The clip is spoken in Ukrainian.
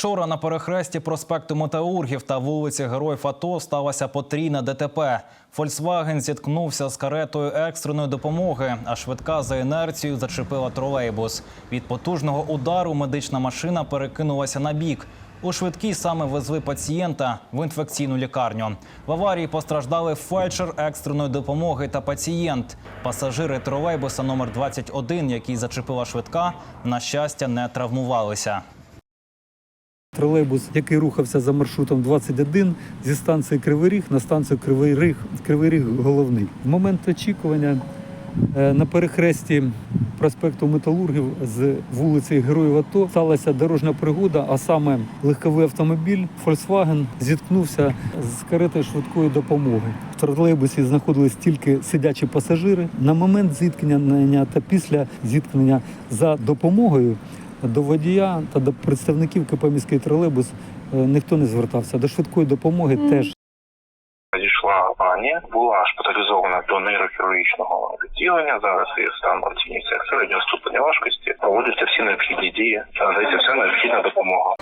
Вчора на перехресті проспекту Метеургів та вулиці Героїв АТО сталося потрійне ДТП. Фольксваген зіткнувся з каретою екстреної допомоги, а швидка за інерцією зачепила тролейбус. Від потужного удару медична машина перекинулася на бік. У швидкій саме везли пацієнта в інфекційну лікарню. В аварії постраждали фельдшер екстреної допомоги та пацієнт. Пасажири тролейбуса номер 21, який зачепила швидка, на щастя, не травмувалися. Тролейбус, який рухався за маршрутом 21 зі станції Кривий Ріг на станцію Кривий Ріг, Кривий Ріг головний. В момент очікування е, на перехресті проспекту Металургів з вулиці Героїв АТО сталася дорожня пригода, а саме легковий автомобіль Volkswagen зіткнувся з каретою швидкої допомоги. В тролейбусі знаходились тільки сидячі пасажири. На момент зіткнення та після зіткнення за допомогою до водія та до представників КП міський тролейбус е, ніхто не звертався. До швидкої допомоги теж Надійшла пані, була шпиталізована до нейрохірургічного відділення. Зараз її стан оцінюється середнього ступеня важкості. Проводяться всі необхідні дії, надається вся необхідна допомога.